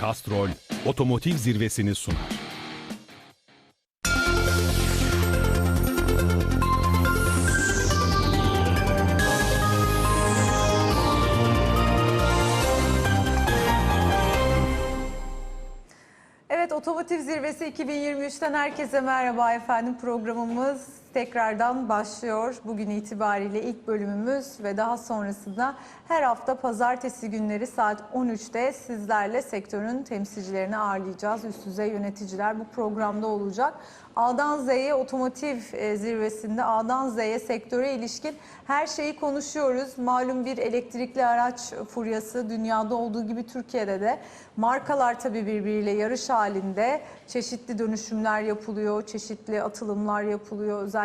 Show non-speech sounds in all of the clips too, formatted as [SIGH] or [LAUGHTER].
Castrol otomotiv zirvesini sunar. Evet, Otomotiv Zirvesi 2023'ten herkese merhaba efendim. Programımız tekrardan başlıyor. Bugün itibariyle ilk bölümümüz ve daha sonrasında her hafta pazartesi günleri saat 13'te sizlerle sektörün temsilcilerini ağırlayacağız. Üst düzey yöneticiler bu programda olacak. A'dan Z'ye otomotiv e, zirvesinde A'dan Z'ye sektöre ilişkin her şeyi konuşuyoruz. Malum bir elektrikli araç furyası dünyada olduğu gibi Türkiye'de de markalar tabii birbiriyle yarış halinde çeşitli dönüşümler yapılıyor, çeşitli atılımlar yapılıyor. Özellikle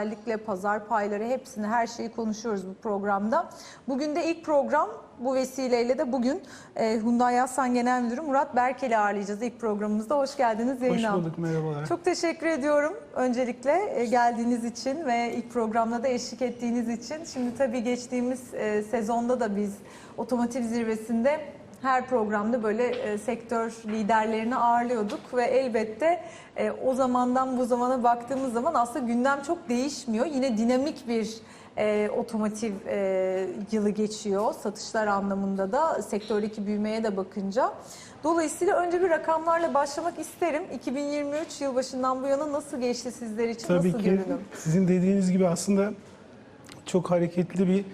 pazar payları hepsini her şeyi konuşuyoruz bu programda. Bugün de ilk program bu vesileyle de bugün e, Hyundai Hasan Genel Müdürü Murat Berkel'i ağırlayacağız ilk programımızda. Hoş geldiniz Hoş yayına. bulduk, merhabalar. Çok teşekkür ediyorum öncelikle e, geldiğiniz için ve ilk programda da eşlik ettiğiniz için. Şimdi tabii geçtiğimiz e, sezonda da biz otomotiv zirvesinde her programda böyle e, sektör liderlerini ağırlıyorduk ve elbette e, o zamandan bu zamana baktığımız zaman aslında gündem çok değişmiyor. Yine dinamik bir e, otomotiv e, yılı geçiyor satışlar anlamında da sektördeki büyümeye de bakınca. Dolayısıyla önce bir rakamlarla başlamak isterim. 2023 yılbaşından bu yana nasıl geçti sizler için? Tabii nasıl ki görünüm? sizin dediğiniz gibi aslında çok hareketli bir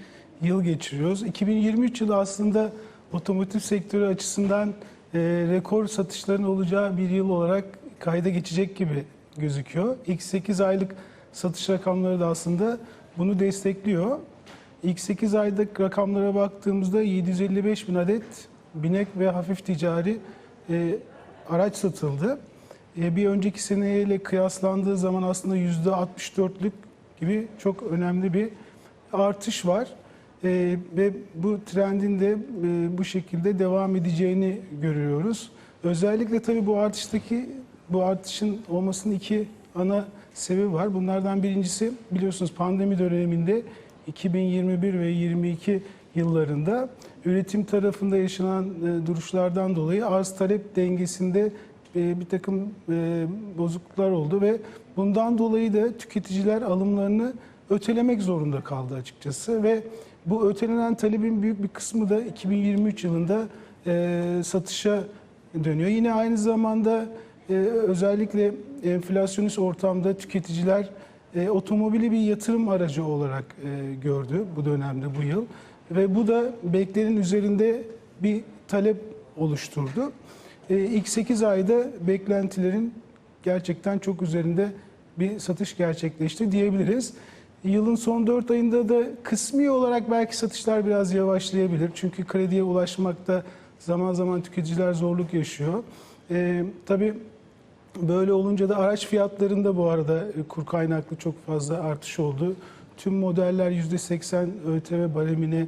yıl geçiriyoruz. 2023 yılı aslında otomotiv sektörü açısından e, rekor satışların olacağı bir yıl olarak kayda geçecek gibi gözüküyor. İlk 8 aylık satış rakamları da aslında bunu destekliyor. İlk 8 aylık rakamlara baktığımızda 755 bin adet binek ve hafif ticari e, araç satıldı. E, bir önceki seneyle kıyaslandığı zaman aslında %64'lük gibi çok önemli bir artış var. E, ve bu trendin de e, bu şekilde devam edeceğini görüyoruz. Özellikle tabii bu artıştaki bu artışın olmasının iki ana sebebi var. Bunlardan birincisi biliyorsunuz pandemi döneminde 2021 ve 22 yıllarında üretim tarafında yaşanan e, duruşlardan dolayı arz talep dengesinde e, bir takım e, bozukluklar oldu ve bundan dolayı da tüketiciler alımlarını ötelemek zorunda kaldı açıkçası ve bu ötelenen talebin büyük bir kısmı da 2023 yılında e, satışa dönüyor. Yine aynı zamanda e, özellikle enflasyonist ortamda tüketiciler e, otomobili bir yatırım aracı olarak e, gördü bu dönemde bu yıl ve bu da beklerin üzerinde bir talep oluşturdu. E, ilk 8 ayda beklentilerin gerçekten çok üzerinde bir satış gerçekleşti diyebiliriz. Yılın son 4 ayında da kısmi olarak belki satışlar biraz yavaşlayabilir. Çünkü krediye ulaşmakta zaman zaman tüketiciler zorluk yaşıyor. E, tabii böyle olunca da araç fiyatlarında bu arada e, kur kaynaklı çok fazla artış oldu. Tüm modeller %80 ÖTV baremine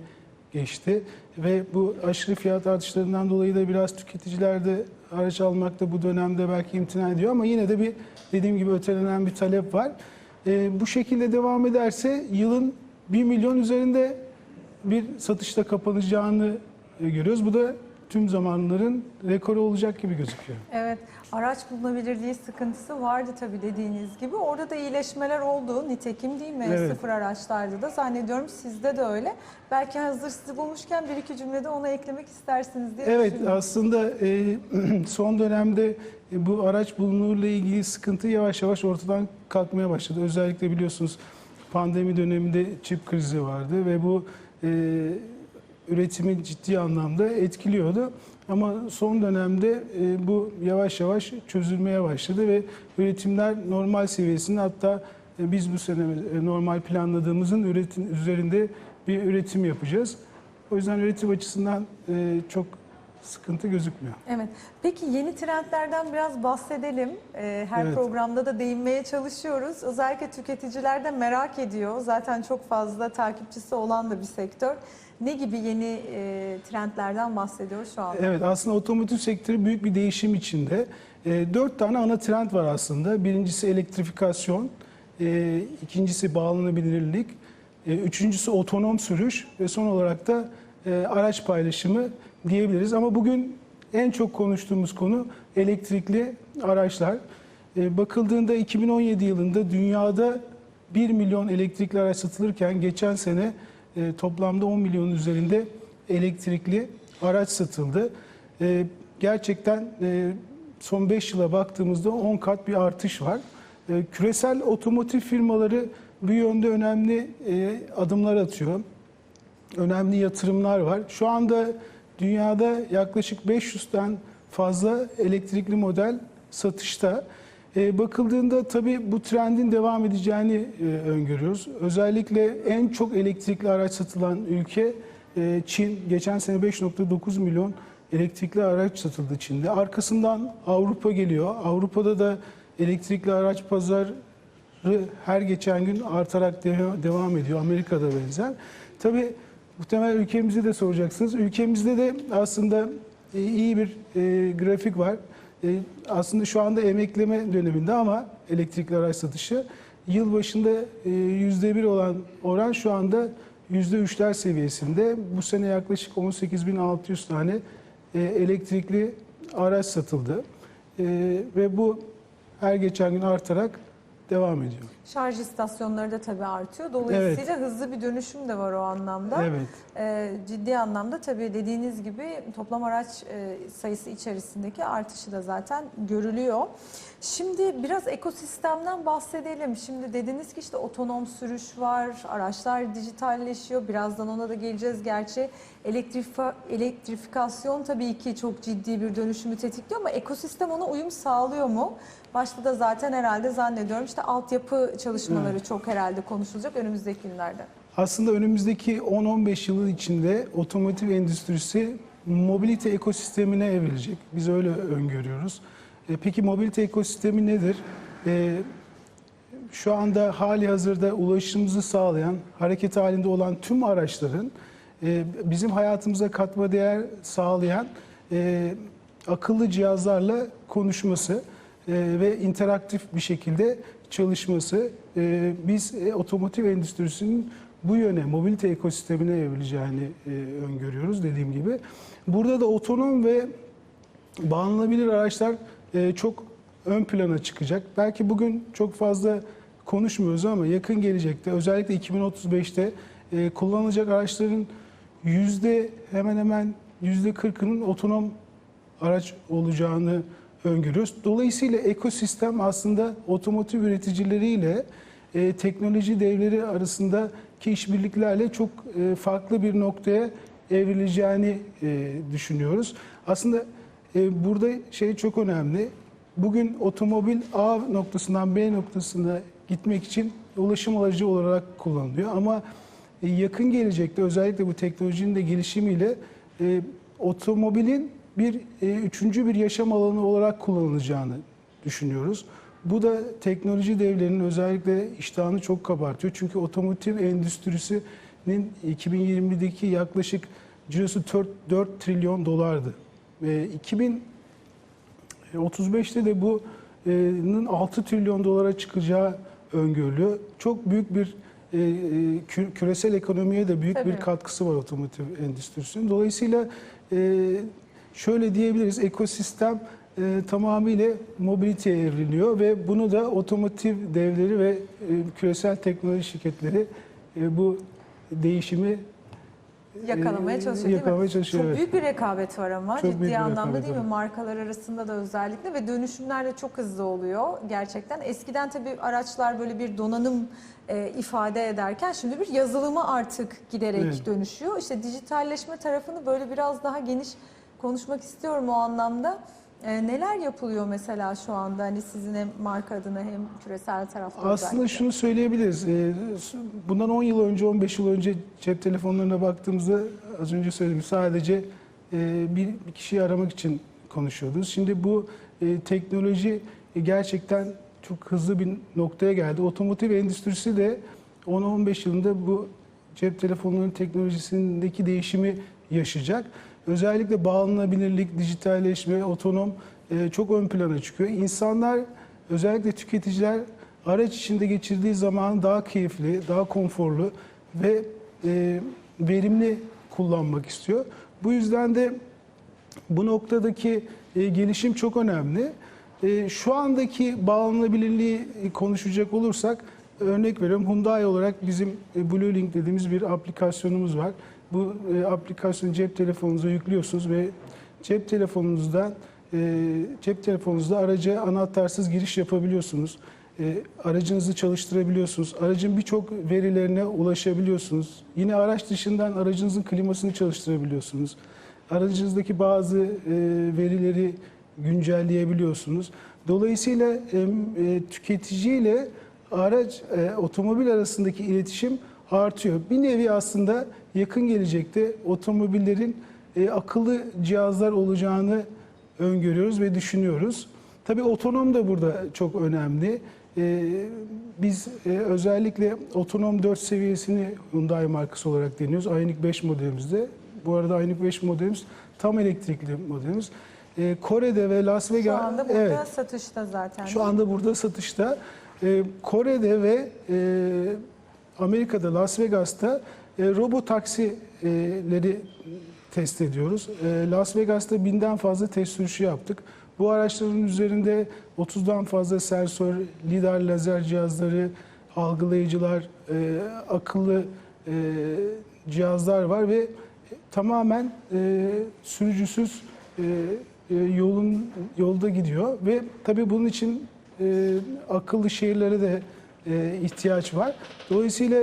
geçti ve bu aşırı fiyat artışlarından dolayı da biraz tüketiciler de araç almakta bu dönemde belki imtina ediyor ama yine de bir dediğim gibi ötelenen bir talep var. E, bu şekilde devam ederse yılın 1 milyon üzerinde bir satışta kapanacağını e, görüyoruz. Bu da tüm zamanların rekoru olacak gibi gözüküyor. Evet, araç bulunabilirliği sıkıntısı vardı tabii dediğiniz gibi. Orada da iyileşmeler oldu. Nitekim değil mi? Evet. Sıfır araçlarda da zannediyorum sizde de öyle. Belki hazır sizi bulmuşken bir iki cümlede ona eklemek istersiniz diye Evet aslında e, [CLEARS THROAT] son dönemde e, bu araç bulunurla ilgili sıkıntı yavaş yavaş ortadan kalkmaya başladı. Özellikle biliyorsunuz pandemi döneminde çip krizi vardı ve bu e, üretimi ciddi anlamda etkiliyordu. Ama son dönemde e, bu yavaş yavaş çözülmeye başladı ve üretimler normal seviyesinde hatta e, biz bu sene e, normal planladığımızın üretim üzerinde bir üretim yapacağız. O yüzden üretim açısından e, çok sıkıntı gözükmüyor. Evet. Peki yeni trendlerden biraz bahsedelim. Ee, her Evet. programda da değinmeye çalışıyoruz. Özellikle tüketiciler de merak ediyor. Zaten çok fazla takipçisi olan da bir sektör. Ne gibi yeni e, trendlerden bahsediyor şu anda? Evet aslında otomotiv sektörü büyük bir değişim içinde. E, dört tane ana trend var aslında. Birincisi elektrifikasyon, e, ikincisi bağlanabilirlik, e, üçüncüsü otonom sürüş ve son olarak da e, araç paylaşımı diyebiliriz. Ama bugün en çok konuştuğumuz konu elektrikli araçlar. E, bakıldığında 2017 yılında dünyada 1 milyon elektrikli araç satılırken geçen sene e, toplamda 10 milyonun üzerinde elektrikli araç satıldı. E, gerçekten e, son 5 yıla baktığımızda 10 kat bir artış var. E, küresel otomotiv firmaları bu yönde önemli e, adımlar atıyor. Önemli yatırımlar var. Şu anda dünyada yaklaşık 500'ten fazla elektrikli model satışta. E, bakıldığında tabii bu trendin devam edeceğini e, öngörüyoruz. Özellikle en çok elektrikli araç satılan ülke e, Çin. Geçen sene 5.9 milyon elektrikli araç satıldı Çin'de. Arkasından Avrupa geliyor. Avrupa'da da elektrikli araç pazarı her geçen gün artarak de- devam ediyor. Amerika'da benzer. Tabii muhtemelen ülkemizi de soracaksınız. Ülkemizde de aslında e, iyi bir e, grafik var. E, aslında şu anda emekleme döneminde ama elektrikli araç satışı yıl başında e, yüzde bir olan oran şu anda yüzde üçler seviyesinde. Bu sene yaklaşık 18.600 tane e, elektrikli araç satıldı. Ve bu her geçen gün artarak devam ediyor. Şarj istasyonları da tabii artıyor. Dolayısıyla hızlı bir dönüşüm de var o anlamda. Evet. Ee, ciddi anlamda tabii dediğiniz gibi toplam araç e, sayısı içerisindeki artışı da zaten görülüyor. Şimdi biraz ekosistemden bahsedelim. Şimdi dediniz ki işte otonom sürüş var, araçlar dijitalleşiyor. Birazdan ona da geleceğiz. Gerçi elektrifa, elektrifikasyon tabii ki çok ciddi bir dönüşümü tetikliyor ama ekosistem ona uyum sağlıyor mu? Başta da zaten herhalde zannediyorum işte altyapı çalışmaları çok herhalde konuşulacak önümüzdeki günlerde. Aslında önümüzdeki 10-15 yıl içinde otomotiv endüstrisi mobilite ekosistemine evrilecek. Biz öyle öngörüyoruz. E, Peki mobilite ekosistemi nedir? E, şu anda hali hazırda ulaşımımızı sağlayan, hareket halinde olan tüm araçların e, bizim hayatımıza katma değer sağlayan e, akıllı cihazlarla konuşması ve interaktif bir şekilde çalışması. E, biz e, otomotiv endüstrisinin bu yöne, mobilite ekosistemine evrileceğini e, öngörüyoruz dediğim gibi. Burada da otonom ve bağlanabilir araçlar e, çok ön plana çıkacak. Belki bugün çok fazla konuşmuyoruz ama yakın gelecekte özellikle 2035'te e, kullanılacak araçların yüzde hemen hemen yüzde 40'ının otonom araç olacağını öngörüyoruz. Dolayısıyla ekosistem aslında otomotiv üreticileriyle e, teknoloji devleri arasındaki işbirliklerle çok e, farklı bir noktaya evrileceğini e, düşünüyoruz. Aslında e, burada şey çok önemli. Bugün otomobil A noktasından B noktasına gitmek için ulaşım aracı olarak kullanılıyor. Ama e, yakın gelecekte özellikle bu teknolojinin de gelişimiyle e, otomobilin bir e, üçüncü bir yaşam alanı olarak kullanılacağını düşünüyoruz. Bu da teknoloji devlerinin özellikle iştahını çok kabartıyor. Çünkü otomotiv endüstrisinin 2020'deki yaklaşık cirosu 4, 4 trilyon dolardı. E, 2035'te de bunun 6 trilyon dolara çıkacağı öngörülüyor. Çok büyük bir e, e, kü- küresel ekonomiye de büyük Tabii. bir katkısı var otomotiv endüstrisinin. Dolayısıyla e, şöyle diyebiliriz ekosistem e, tamamıyla mobiliteye evriliyor ve bunu da otomotiv devleri ve e, küresel teknoloji şirketleri e, bu değişimi Yakalamaya Ee, çalışıyor değil yakalamaya mi? çalışıyor, Çok evet. büyük bir rekabet var ama Çok ciddi anlamda değil mi? Markalar arasında da özellikle ve dönüşümler de çok hızlı oluyor gerçekten. Eskiden tabii araçlar böyle bir donanım e, ifade ederken şimdi bir yazılıma artık giderek Evet. dönüşüyor. İşte dijitalleşme tarafını böyle biraz daha geniş konuşmak istiyorum o anlamda. E, neler yapılıyor mesela şu anda hani sizin hem marka adına hem küresel tarafta Aslında özellikle? şunu söyleyebiliriz. Ee, Bundan 10 yıl önce, 15 yıl önce cep telefonlarına baktığımızda az önce söyledim sadece e, bir kişiyi aramak için konuşuyorduk. Şimdi bu e, teknoloji gerçekten çok hızlı bir noktaya geldi. Otomotiv endüstrisi de 10-15 yılında bu cep telefonlarının teknolojisindeki değişimi yaşayacak. Özellikle bağlanabilirlik, dijitalleşme, otonom e, çok ön plana çıkıyor. İnsanlar, özellikle tüketiciler araç içinde geçirdiği zaman daha keyifli, daha konforlu ve e, verimli kullanmak istiyor. Bu yüzden de Bu noktadaki e, gelişim çok önemli. E, şu andaki bağlanabilirliği konuşacak olursak örnek veriyorum Hyundai olarak bizim e, Blue Link dediğimiz bir aplikasyonumuz var. Bu e, aplikasyonu cep telefonunuza yüklüyorsunuz ve cep telefonunuzdan e, cep telefonunuzda araca anahtarsız giriş yapabiliyorsunuz. E, aracınızı çalıştırabiliyorsunuz. Aracın birçok verilerine ulaşabiliyorsunuz. Yine araç dışından aracınızın klimasını çalıştırabiliyorsunuz. Aracınızdaki bazı e, verileri güncelleyebiliyorsunuz. Dolayısıyla e, tüketiciyle araç, e, otomobil arasındaki iletişim artıyor. Bir nevi aslında yakın gelecekte otomobillerin e, akıllı cihazlar olacağını öngörüyoruz ve düşünüyoruz. Tabii otonom da burada çok önemli. E, biz e, özellikle otonom 4 seviyesini Hyundai markası olarak deniyoruz. Ioniq 5 modelimizde. Bu arada Ioniq 5 modelimiz tam elektrikli modelimiz. E, Kore'de ve Las Vegas... Şu anda burada Evet. satışta zaten. Şu anda burada satışta. Ee, Kore'de ve e, Amerika'da Las Vegas'ta e, robo taksileri test ediyoruz. E, Las Vegas'ta binden fazla test sürüşü yaptık. Bu araçların üzerinde 30'dan fazla sensör, lidar lazer cihazları, algılayıcılar, e, akıllı e, cihazlar var ve tamamen e, sürücüsüz e, e, yolun yolda gidiyor ve tabii bunun için e, akıllı şehirlere de e, ihtiyaç var. Dolayısıyla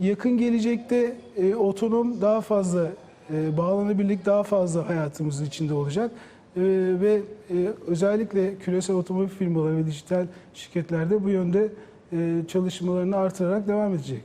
yakın gelecekte e, otonom daha fazla e, bağlanabilirlik daha fazla hayatımızın içinde olacak. E, ve e, özellikle küresel otomobil firmaları ve dijital şirketlerde bu yönde e, çalışmalarını artırarak devam edecek.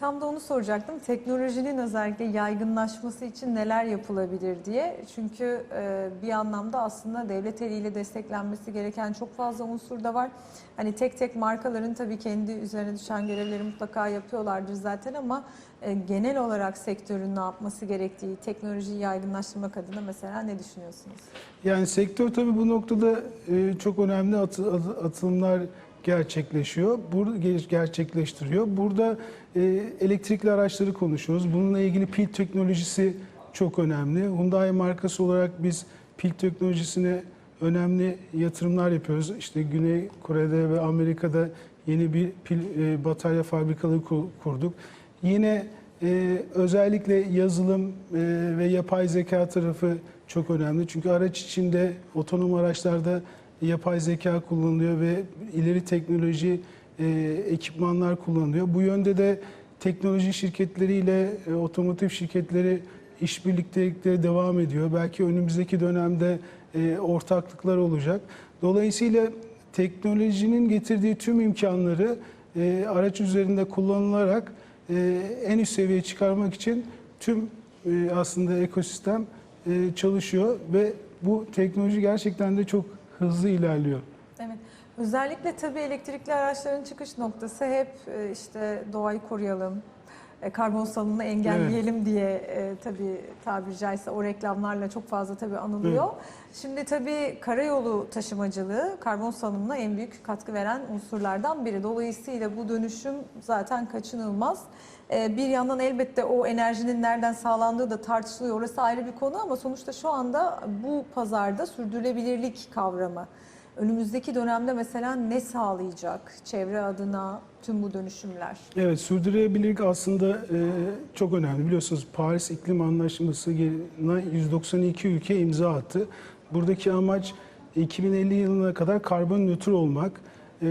Tam da onu soracaktım. Teknolojinin özellikle yaygınlaşması için neler yapılabilir diye. Çünkü e, bir anlamda aslında devlet eliyle desteklenmesi gereken çok fazla unsur da var. Hani tek tek markaların tabii kendi üzerine düşen görevleri mutlaka yapıyorlardır zaten ama e, genel olarak sektörün ne yapması gerektiği, teknolojiyi yaygınlaştırmak adına mesela ne düşünüyorsunuz? Yani sektör tabii bu noktada e, çok önemli atı- atı- atılımlar gerçekleşiyor. Burada gerçekleştiriyor. Burada e, elektrikli araçları konuşuyoruz. Bununla ilgili pil teknolojisi çok önemli. Hyundai markası olarak biz pil teknolojisine önemli yatırımlar yapıyoruz. İşte Güney Kore'de ve Amerika'da yeni bir pil e, batarya fabrikaları ku- kurduk. Yine e, özellikle yazılım e, ve yapay zeka tarafı çok önemli. Çünkü araç içinde otonom araçlarda yapay zeka kullanılıyor ve ileri teknoloji e, ekipmanlar kullanılıyor. Bu yönde de teknoloji şirketleriyle e, otomotiv şirketleri işbirliktelikleri devam ediyor. Belki önümüzdeki dönemde e, ortaklıklar olacak. Dolayısıyla teknolojinin getirdiği tüm imkanları e, araç üzerinde kullanılarak e, en üst seviyeye çıkarmak için tüm e, aslında ekosistem e, çalışıyor ve bu teknoloji gerçekten de çok hızlı ilerliyor. Evet. Özellikle tabii elektrikli araçların çıkış noktası hep e, işte doğayı koruyalım, e, karbon salınımını engelleyelim diye e, tabii tabiri caizse o reklamlarla çok fazla tabii anılıyor. Şimdi tabii karayolu taşımacılığı karbon salınımına en büyük katkı veren unsurlardan biri. Dolayısıyla bu dönüşüm zaten kaçınılmaz. E, Bir yandan elbette o enerjinin nereden sağlandığı da tartışılıyor. Orası ayrı bir konu ama sonuçta şu anda bu pazarda sürdürülebilirlik kavramı önümüzdeki dönemde mesela ne sağlayacak çevre adına tüm bu dönüşümler? Evet, sürdürülebilirlik aslında e, çok önemli. Biliyorsunuz Paris İklim Anlaşması'na 192 ülke imza attı. Buradaki amaç 2050 yılına kadar karbon nötr olmak. E,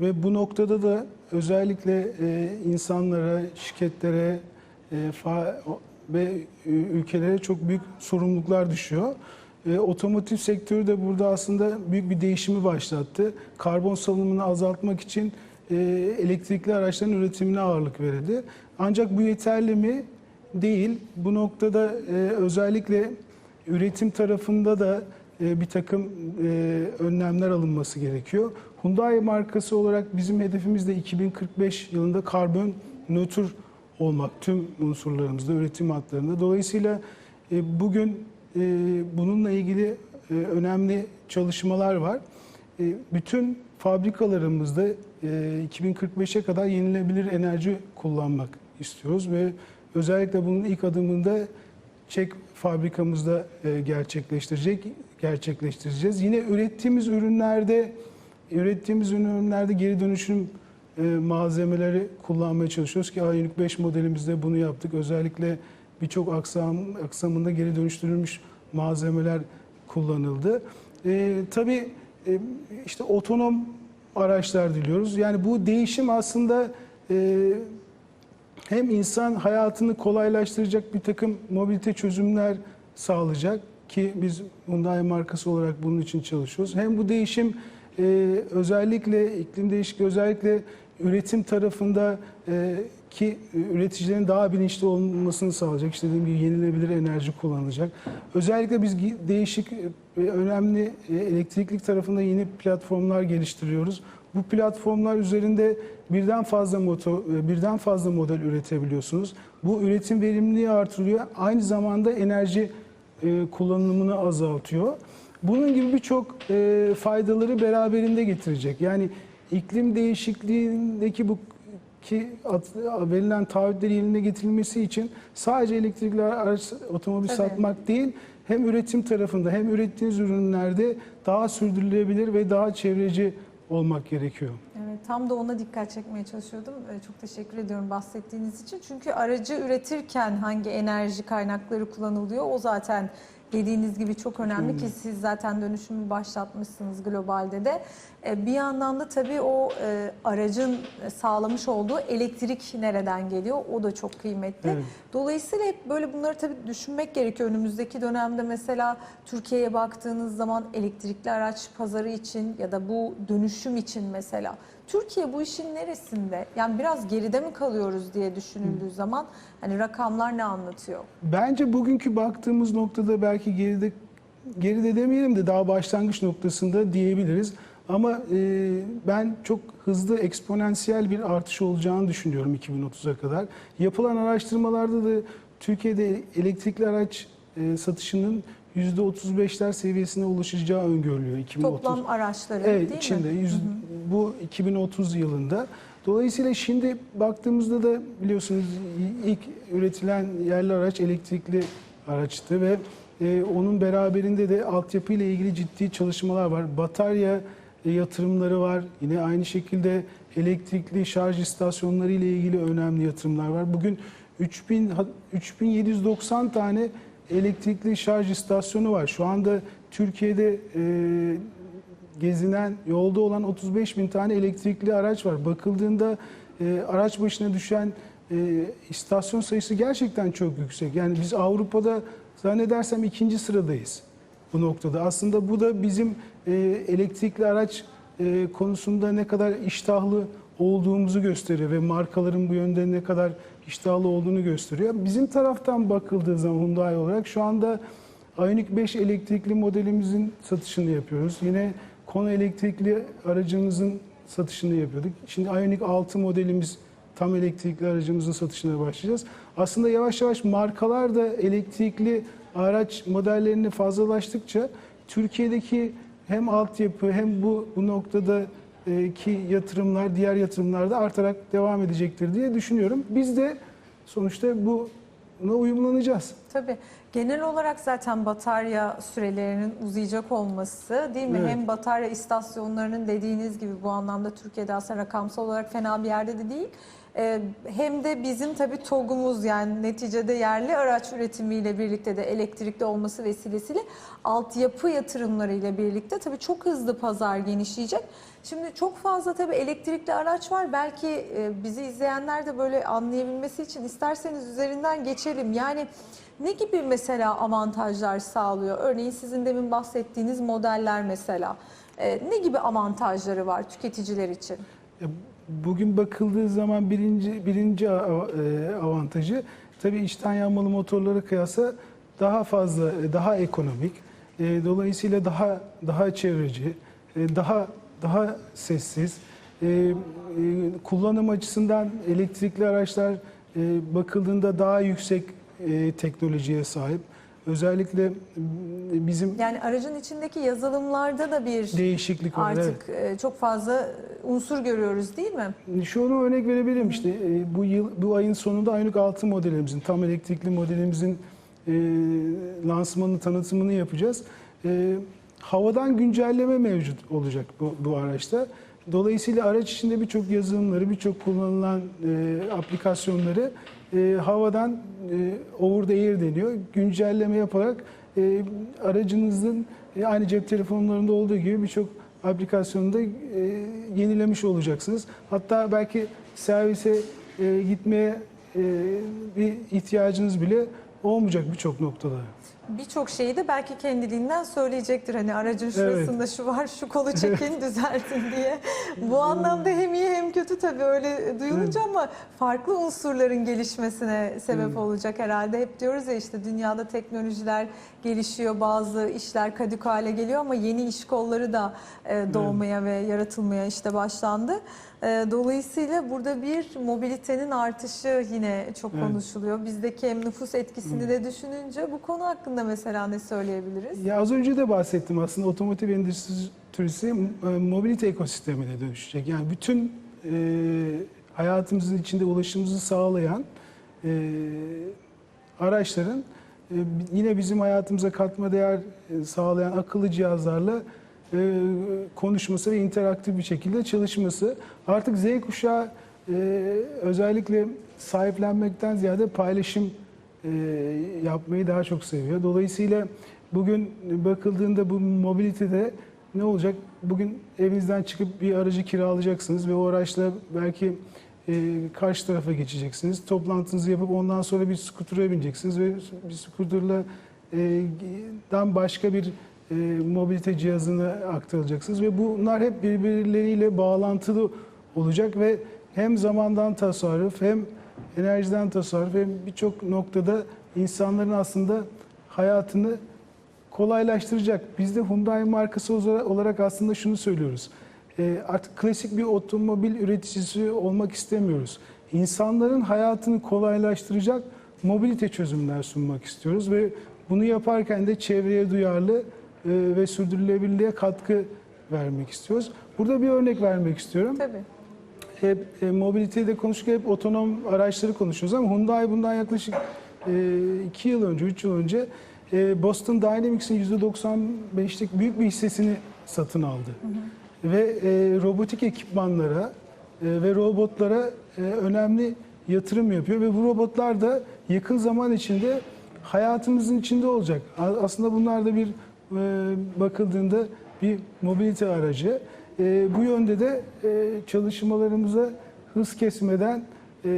ve bu noktada da özellikle e, insanlara, şirketlere e, fa- ve e, ülkelere çok büyük sorumluluklar düşüyor. E, otomotiv sektörü de burada aslında büyük bir değişimi başlattı. Karbon salınımını azaltmak için e, elektrikli araçların üretimine ağırlık verildi. Ancak bu yeterli mi? Değil. Bu noktada e, özellikle üretim tarafında da e, bir takım e, önlemler alınması gerekiyor. Hyundai markası olarak bizim hedefimiz de 2045 yılında karbon nötr olmak tüm unsurlarımızda, üretim hatlarında. Dolayısıyla e, bugün bununla ilgili önemli çalışmalar var. Bütün fabrikalarımızda e, 2045'e kadar yenilebilir enerji kullanmak istiyoruz ve özellikle bunun ilk adımında Çek fabrikamızda gerçekleştirecek gerçekleştireceğiz. Yine ürettiğimiz ürünlerde ürettiğimiz ürünlerde geri dönüşüm e, malzemeleri kullanmaya çalışıyoruz ki Ioniq 5 modelimizde bunu yaptık. Özellikle birçok aksam, aksamında geri dönüştürülmüş malzemeler kullanıldı. E, tabii e, işte otonom araçlar diliyoruz. Yani bu değişim aslında e, hem insan hayatını kolaylaştıracak bir takım mobilite çözümler sağlayacak ki biz Hyundai markası olarak bunun için çalışıyoruz. Hem bu değişim e, özellikle iklim değişikliği özellikle üretim tarafında e, ki üreticilerin daha bilinçli olmasını sağlayacak. İşte dediğim gibi yenilenebilir enerji kullanılacak. Özellikle biz değişik ve önemli e, elektriklik tarafında yeni platformlar geliştiriyoruz. Bu platformlar üzerinde birden fazla motor, e, birden fazla model üretebiliyorsunuz. Bu üretim verimliliği artırıyor. Aynı zamanda enerji e, kullanımını azaltıyor. Bunun gibi birçok e, faydaları beraberinde getirecek. Yani iklim değişikliğindeki bu ki at- verilen taahhütleri yerine getirilmesi için sadece elektrikli araç otomobil Tabii. satmak değil, hem üretim tarafında hem ürettiğiniz ürünlerde daha sürdürülebilir ve daha çevreci olmak gerekiyor. Evet, tam da ona dikkat çekmeye çalışıyordum. Ee, Çok teşekkür ediyorum bahsettiğiniz için. Çünkü aracı üretirken hangi enerji kaynakları kullanılıyor o zaten dediğiniz gibi çok önemli ki siz zaten dönüşümü başlatmışsınız globalde de. Ee, Bir yandan da tabii o e, aracın sağlamış olduğu elektrik nereden geliyor o da çok kıymetli. Evet. Dolayısıyla hep böyle bunları tabii düşünmek gerekiyor. Önümüzdeki dönemde mesela Türkiye'ye baktığınız zaman elektrikli araç pazarı için ya da bu dönüşüm için mesela Türkiye bu işin neresinde? Yani biraz geride mi kalıyoruz diye düşünüldüğü zaman hani rakamlar ne anlatıyor? Bence bugünkü baktığımız noktada belki geride geride demeyelim de daha başlangıç noktasında diyebiliriz. Ama e, ben çok hızlı eksponansiyel bir artış olacağını düşünüyorum 2030'a kadar. Yapılan araştırmalarda da Türkiye'de elektrikli araç e, satışının %35'ler seviyesine ulaşacağı öngörülüyor 2030. Toplam araçları Evet değil içinde mi? yüz, bu 2030 yılında. Dolayısıyla şimdi baktığımızda da biliyorsunuz ilk üretilen yerli araç elektrikli araçtı ve e, onun beraberinde de altyapı ile ilgili ciddi çalışmalar var. Batarya yatırımları var. Yine aynı şekilde elektrikli şarj istasyonları ile ilgili önemli yatırımlar var. Bugün 3000 ha- 3790 tane elektrikli şarj istasyonu var. Şu anda Türkiye'de e, gezinen yolda olan 35 bin tane elektrikli araç var. Bakıldığında e, araç başına düşen e, istasyon sayısı gerçekten çok yüksek. Yani biz Avrupa'da zannedersem ikinci sıradayız bu noktada. Aslında bu da bizim e, elektrikli araç e, konusunda ne kadar iştahlı olduğumuzu gösteriyor ve markaların bu yönde ne kadar iştahlı olduğunu gösteriyor. Bizim taraftan bakıldığı zaman Hyundai olarak şu anda Ioniq 5 elektrikli modelimizin satışını yapıyoruz. Yine Kona elektrikli aracımızın satışını yapıyorduk. Şimdi Ioniq 6 modelimiz tam elektrikli aracımızın satışına başlayacağız. Aslında yavaş yavaş markalar da elektrikli araç modellerini fazlalaştıkça Türkiye'deki hem altyapı hem bu bu noktada ki yatırımlar, diğer yatırımlar da artarak devam edecektir diye düşünüyorum. Biz de sonuçta bu buna uyumlanacağız. Tabii. Genel olarak zaten batarya sürelerinin uzayacak olması değil mi? Evet. Hem batarya istasyonlarının dediğiniz gibi bu anlamda Türkiye'de aslında rakamsal olarak fena bir yerde de değil. Ee, hem de bizim tabii TOG'umuz yani neticede yerli araç üretimiyle birlikte de elektrikli olması vesilesiyle altyapı yatırımlarıyla birlikte tabii çok hızlı pazar genişleyecek. Şimdi çok fazla tabii elektrikli araç var. Belki e, bizi izleyenler de böyle anlayabilmesi için isterseniz üzerinden geçelim. Yani ne gibi mesela avantajlar sağlıyor? Örneğin sizin demin bahsettiğiniz modeller mesela. E, ne gibi avantajları var tüketiciler için? E, Bugün bakıldığı zaman birinci birinci avantajı tabii içten yanmalı motorlara kıyasla daha fazla, daha ekonomik. Dolayısıyla daha daha çevreci, daha daha sessiz. E, e, Kullanım açısından elektrikli araçlar e, bakıldığında daha yüksek e, teknolojiye sahip. Özellikle bizim Yani aracın içindeki yazılımlarda da bir değişiklik var. evet. artık e, çok fazla unsur görüyoruz değil mi? Şunu örnek verebilirim işte e, bu yıl bu ayın sonunda Ioniq 6 modelimizin tam elektrikli modelimizin e, lansmanını, tanıtımını yapacağız. E, havadan güncelleme mevcut olacak bu, bu araçta. Dolayısıyla araç içinde birçok yazılımları, birçok kullanılan e, aplikasyonları e, havadan e, over the air deniyor. Güncelleme yaparak e, aracınızın e, aynı cep telefonlarında olduğu gibi birçok aplikasyonu da e, yenilemiş olacaksınız. Hatta belki servise e, gitmeye e, bir ihtiyacınız bile olmayacak birçok noktada. Birçok şeyi de belki kendiliğinden söyleyecektir. Hani aracın şurasında şu var, şu kolu çekin, düzeltin diye. Bu anlamda hem iyi hem kötü tabii öyle duyulunca ama farklı unsurların gelişmesine sebep olacak herhalde. Hep diyoruz ya işte dünyada teknolojiler gelişiyor, bazı işler kadük hale geliyor ama yeni iş kolları da e, doğmaya ve yaratılmaya işte başlandı. E, Dolayısıyla burada bir mobilitenin artışı yine çok Evet. konuşuluyor. Bizdeki hem nüfus etkisini de düşününce bu konu hakkında mesela ne söyleyebiliriz? Ya az önce de bahsettim aslında otomotiv endüstrisi e, mobilite ekosistemine dönüşecek. Yani bütün e, hayatımızın içinde ulaşımımızı sağlayan e, araçların e, yine bizim hayatımıza katma değer e, sağlayan akıllı cihazlarla e, konuşması ve interaktif bir şekilde çalışması. Artık Z kuşağı e, özellikle sahiplenmekten ziyade paylaşım e, yapmayı daha çok seviyor. Dolayısıyla bugün bakıldığında bu mobilitede ne olacak? Bugün evinizden çıkıp bir aracı kiralayacaksınız ve o araçla belki e, karşı tarafa geçeceksiniz. Toplantınızı yapıp ondan sonra bir skutura bineceksiniz ve bir skuturla e, başka bir e, mobilite cihazına aktarılacaksınız ve bunlar hep birbirleriyle bağlantılı olacak ve hem zamandan tasarruf hem enerjiden tasarruf hem birçok noktada insanların aslında hayatını kolaylaştıracak. Biz de Hyundai markası olarak aslında şunu söylüyoruz. E, artık klasik bir otomobil üreticisi olmak istemiyoruz. İnsanların hayatını kolaylaştıracak mobilite çözümler sunmak istiyoruz ve bunu yaparken de çevreye duyarlı ve sürdürülebilirliğe katkı vermek istiyoruz. Burada bir örnek vermek istiyorum. Tabii. Hep e, mobiliteyi konuşurken hep otonom araçları konuşuyoruz ama Hyundai bundan yaklaşık 2 yıl önce, 3 yıl önce e, Boston Dynamics'in %95'lik büyük bir hissesini satın aldı. Ve e, robotik ekipmanlara e, ve robotlara e, önemli yatırım yapıyor ve bu robotlar da yakın zaman içinde hayatımızın içinde olacak. Aslında bunlar da bir e, bakıldığında bir mobilite aracı. E, bu yönde de e, çalışmalarımıza hız kesmeden e,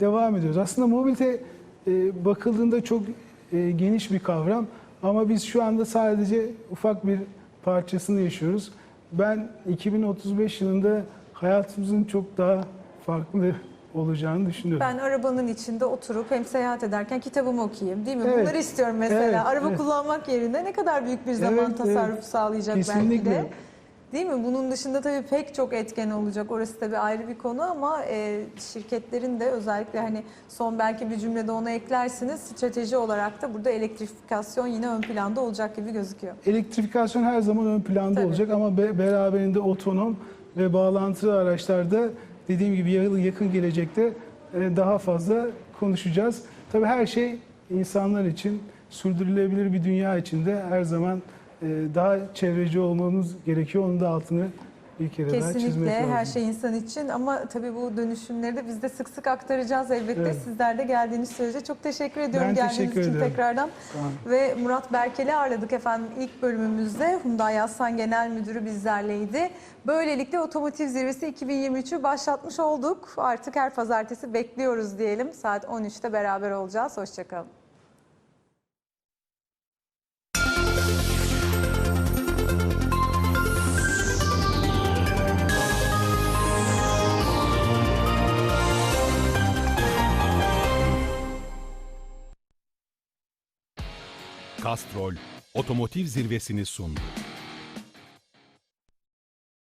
devam ediyoruz. Aslında mobilite e, bakıldığında çok e, geniş bir kavram ama biz şu anda sadece ufak bir parçasını yaşıyoruz. Ben 2035 yılında hayatımızın çok daha farklı olacağını düşünüyorum. Ben arabanın içinde oturup hem seyahat ederken kitabımı okuyayım değil mi? Evet. Bunları istiyorum mesela. Evet, Araba evet. kullanmak yerine ne kadar büyük bir zaman Evet, tasarrufu evet. sağlayacak belki Kesinlikle. de. Değil mi? Bunun dışında tabii pek çok etken olacak. Orası tabii ayrı bir konu ama e, şirketlerin de özellikle hani son belki bir cümlede ona eklersiniz. Strateji olarak da burada elektrifikasyon yine ön planda olacak gibi gözüküyor. Elektrifikasyon her zaman ön planda Tabii. olacak ama be- beraberinde otonom ve bağlantılı araçlarda dediğim gibi ya- yakın gelecekte e, daha fazla konuşacağız. Tabii her şey insanlar için sürdürülebilir bir dünya içinde her zaman e, daha çevreci olmamız gerekiyor. Onun da altını kere daha çizmek Kesinlikle lazım. her şey insan için ama tabii bu dönüşümleri de biz de sık sık aktaracağız elbette. Evet. Sizler de geldiğiniz sürece çok teşekkür ediyorum Ben geldiğiniz teşekkür için ederim. tekrardan. Ve Murat Berkel'i ağırladık efendim ilk bölümümüzde. Hyundai Aslan Genel Müdürü bizlerleydi. Böylelikle Otomotiv Zirvesi 2023'ü başlatmış olduk. Artık her pazartesi bekliyoruz diyelim. Saat 13'te beraber olacağız. Hoşçakalın. Castrol otomotiv zirvesini sundu.